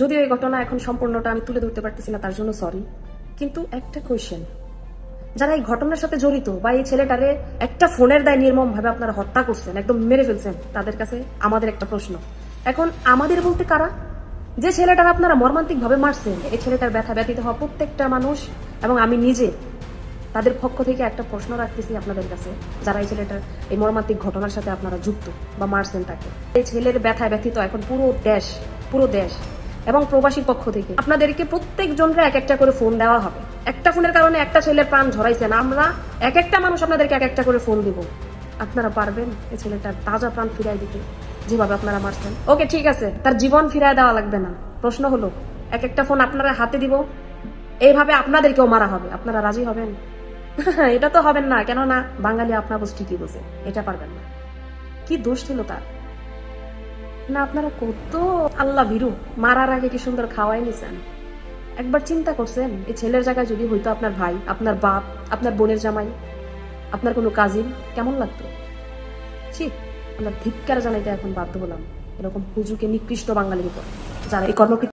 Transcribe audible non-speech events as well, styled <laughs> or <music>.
যদিও এই ঘটনা এখন সম্পূর্ণটা আমি তুলে ধরতে পারতেছি না, তার জন্য সরি কিন্তু একটা কোয়েশ্চেন যারা এই ঘটনার সাথে জড়িত বা এই ছেলেটারে একটা ফোনের দায় নির্মম ভাবে আপনারা হত্যা করছেন, একদম মেরে ফেলছেন, তাদের কাছে আমাদের একটা প্রশ্ন। এখন আমাদের বলতে কারা? যে ছেলেটার আপনারা মর্মান্তিক ভাবে মারছেন, এই ছেলেটার ব্যথা ব্যথিত হওয়া প্রত্যেকটা মানুষ এবং আমি নিজে, তাদের পক্ষ থেকে একটা প্রশ্ন রাখতেছি আপনাদের কাছে, যারা এই ছেলেটার এই মর্মান্তিক ঘটনার সাথে আপনারা যুক্ত বা মারছেন তাকে। এই ছেলের ব্যথায় ব্যথিত এখন পুরো দেশ পুরো দেশ এবং প্রবাসীর পক্ষ থেকে। আপনাদেরকে প্রত্যেক জনরা এক একটা করে ফোন দেওয়া হবে। একটা ফোনের কারণে একটা ছেলের প্রাণ ঝরাইছেন আমরা এক একটা মানুষ আপনাদেরকে এক একটা করে ফোন দিব। আপনারা পারবেন এই ছেলেটার তাজা প্রাণ ফিরাই দিতে, যেভাবে আপনারা মারছেন। ওকে, ঠিক আছে, তার জীবন ফিরায় দেওয়া লাগবে না। প্রশ্ন হলো এক একটা ফোন আপনারা হাতে দিব? এইভাবে আপনাদেরকেও মারা হবে। আপনারা রাজি হবেন? <laughs> এটা তো হবেন না, কেননা বাঙালি আপনার বস ঠিকই বোঝে? এটা পারবেন না। কি দোষ ছিল তার? না, আপনারা কত আল্লাহ ভিরু। মারার আগে কি সুন্দর খাওয়াই নিছেন? একবার চিন্তা করছেন, এই ছেলের জায়গায় যদি হইতো আপনার ভাই, আপনার বাপ, আপনার বোনের জামাই, আপনার কোনো কাজিন কেমন লাগতো? ছি, আমরা ধিক্কার জানাইতে এখন বাধ্য হলাম। এরকম হুজুকে নিকৃষ্ট বাঙালির উপর, যারা এই কর্মকৃত